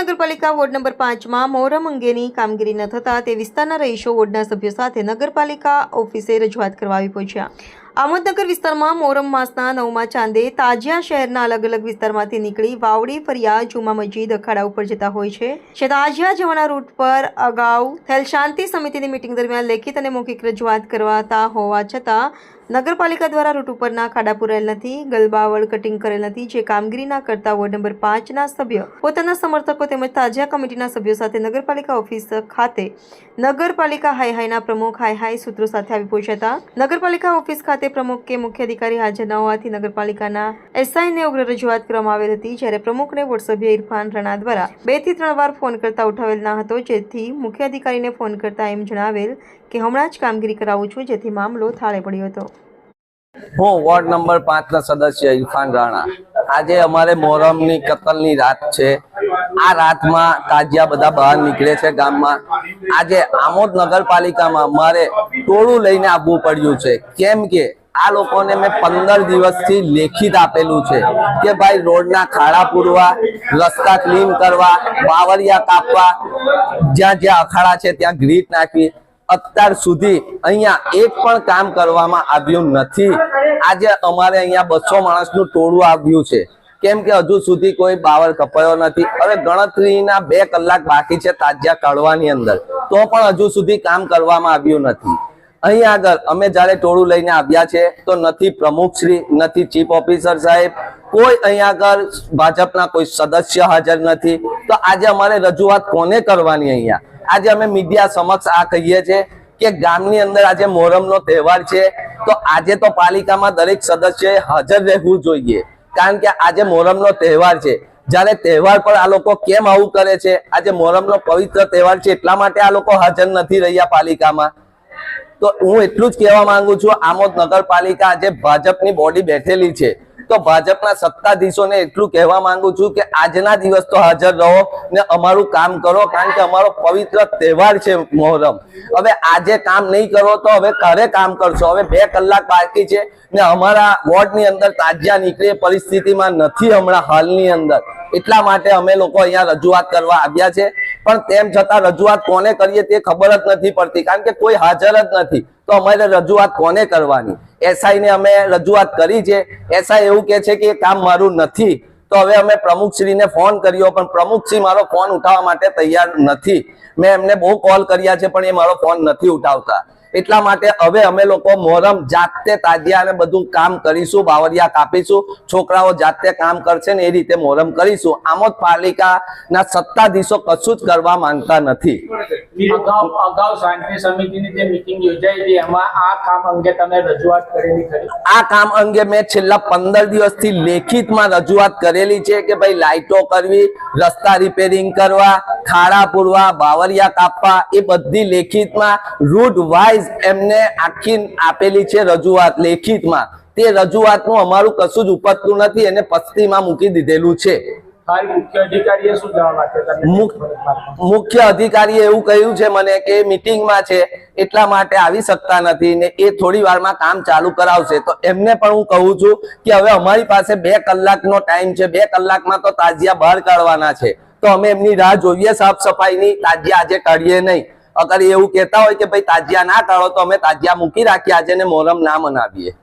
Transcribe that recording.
નગરપાલિકા ward number પાંચમાં મોહરમ અંગેની કામગીરી ન થતાં તે વિસ્તારના રહીશો વોર્ડના સભ્યો સાથે નગરપાલિકા ઓફિસે રજૂઆત કરવા આવી પહોંચ્યા. આમોદનગર વિસ્તારમાં મોહરમ માસના નવમા ચાંદે તાજિયા શહેરના અલગ અલગ વિસ્તારમાંથી નીકળી વાવડી, ફરિયા, જુમા મસ્જિદ, અખાડા ઉપર જતા હોય છે. તાજિયા જવાના રૂટ પર અગાઉ થયેલ શાંતિ સમિતિની મિટિંગ દરમિયાન લેખિત અને મૌખિક રજૂઆત કરવાતા હોવા છતાં નગરપાલિકા દ્વારા રૂટ ઉપરના ખાડા પુરાયેલ નથી, ગલબાવળ કટિંગ કરેલ નથી, જે કામગીરી ના કરતા વોર્ડ નંબર પાંચના સભ્ય, પોતાના સમર્થકો તેમજ તાજિયા કમિટીના સભ્યો સાથે નગરપાલિકા ઓફિસ ખાતે નગરપાલિકા હાઈ હાઈના પ્રમુખ હાઈ હાઈ સૂત્રો સાથે આવી પહોંચ્યા હતા. નગરપાલિકા ઓફિસ ખાતે પ્રમુખ કે મુખ્ય અધિકારી હાજર ન હોવાથી નગરપાલિકાના એસઆઈને ઉગ્ર રજૂઆત કરવામાં આવેલ હતી, જ્યારે પ્રમુખને વોર્ડ સભ્ય ઇરફાન રણા દ્વારા બેથી ત્રણ વાર ફોન કરતા ઉઠાવેલ ન હતો, જેથી મુખ્ય અધિકારીને ફોન કરતા એમ જણાવેલ કે, હમણાં જ કામગીરી કરાવું છું, જેથી મામલો થાળે પડ્યો હતો. હું વોર્ડ નંબર પાંચ ના સદસ્ય ઇરફાન રાણા. આજે અમારે મોહરમની કતલની રાત છે. આ રાતમાં તાજિયા બધા બહાર નીકળે છે ગામમાં. આજે આમોદ નગરપાલિકામાં અમારે ટોળું લઈને આવવું પડ્યું છે. કેમ કે આ લોકોને મેં પંદર દિવસથી લેખિત આપેલું છે કે ભાઈ રોડના ખાડા પૂરવા, રસ્તા ક્લીન કરવા બાવરિયા કાપવા, જ્યાં જ્યાં અખાડા છે ત્યાં ગ્રીટ નાખવી અત્યાર સુધી અહીંયા એક પણ કામ કરવામાં આવ્યું નથી. આજે અમારે અહીંયા બસો માણસનું ટોળું આવ્યું છે. કેમ કે હજુ સુધી કોઈ બાવર કપાયો નથી. હવે ગણતરીના બે કલાક બાકી છે તાજિયા કાઢવાની અંદર. તો પણ હજુ સુધી કામ કરવામાં આવ્યું નથી. અહીં આગળ અમે જ્યારે ટોળું લઈને આવ્યા છે, તો નથી પ્રમુખશ્રી નથી ચીફ ઓફિસર સાહેબ, કોઈ અહીં આગળ ભાજપના કોઈ સદસ્ય હાજર નથી. તો આજે અમારે રજૂઆત કોને કરવાની અહીંયા? આજે અમે મીડિયા સમક્ષ આ કહીએ છીએ કે ગામની અંદર આજે મોહરમનો તહેવાર છે. તો આજે તો પાલિકામાં દરેક સદસ્યએ હાજર રહેવું જોઈએ. કારણ કે આજે મોહરમનો તહેવાર છે. જ્યારે તહેવાર પર આ લોકો કેમ આવું કરે છે? આજે મોહરમનો પવિત્ર તહેવાર છે. એટલા માટે આ લોકો હાજર નથી રહ્યા પાલિકામાં. તો હું એટલું જ કહેવા માંગુ છું, આમોદ નગરપાલિકા આજે ભાજપની બોડી બેઠેલી છે. તો ભાજપના સત્તાધીશોને એટલું કહેવા માંગુ છું કે આજના દિવસ તો હાજર રહો ને અમારું કામ કરો, કારણ કે અમારો પવિત્ર તહેવાર છે મોહરમ. હવે આજે કામ નહીં કરો તો હવે ક્યારે કામ કરશો? હવે બે કલાક બાકી છે ને અમારા વોર્ડની અંદર તાજિયા નીકળે પરિસ્થિતિમાં નથી હમણાં હાલની અંદર. એટલા માટે અમે લોકો અહીંયા રજૂઆત કરવા આવ્યા છે. પણ તેમ છતાં રજૂઆત કોને કરીએ તે ખબર જ નથી પડતી, કારણ કે કોઈ હાજર જ નથી. તો અમારે રજૂઆત કોને કરવાની? એસઆઈ ને અમે રજૂઆત કરી છે. એસઆઈ એવું કે છે કે એ કામ મારું નથી. તો હવે અમે પ્રમુખશ્રીને ફોન કર્યો, પણ પ્રમુખશ્રી મારો ફોન ઉઠાવવા માટે તૈયાર નથી. મેં એમને બહુ કોલ કર્યા છે, પણ એ મારો ફોન નથી ઉઠાવતા. એટલા માટે હવે અમે લોકો મોહરમ જાતે તાજિયા અને બધું કામ કરીશું બાવરિયા કાપીશું છોકરાઓ જાતે કામ કરશે ને એ રીતે મોહરમ કરીશું. આમોદ પાલિકાના સત્તાધીશો કશું જ કરવા માંગતા નથી. અગાઉ અગાઉ શાંતિ સમિતિની જે મિટિંગ યોજાઈ હતી એમાં આ કામ અંગે તમે રજૂઆત કરેલી ખરી? આ કામ અંગે મેં છેલ્લા પંદર દિવસથી લેખિતમાં રજૂઆત કરેલી છે કે ભાઈ લાઇટો કરવી રસ્તા રિપેરિંગ કરવા ખાડા પૂરવા બાવરિયા કાપવા એ બધી લેખિતમાં રૂટ વાઇઝ એમને આખી આપેલી છે રજૂઆત લેખિતમાં. તે રજૂઆતનું અમારું કશું જ ઉપજતું નથી એને પસ્તીમાં મૂકી દીધેલું છે. મુખ્ય અધિકારીએ એવું કહ્યું છે મને કે મીટિંગમાં છે એટલા માટે આવી શકતા નથી ને એ થોડી વારમાં કામ ચાલુ કરાવશે. તો એમને પણ હું કહું છું કે હવે અમારી પાસે બે કલાકનો ટાઈમ છે બે કલાકમાં તો તાજિયા બહાર કાઢવાના છે. તો અમે એમની રાહ જોઈએ સાફ સફાઈની તાજિયા આજે કાઢીએ નહીં. અગર એવું કહેતા હોય કે ભાઈ તાજિયા ના ટાળો તો અમે તાજિયા મૂકી રાખીએ આજે ને મોહરમ ના મનાવીએ.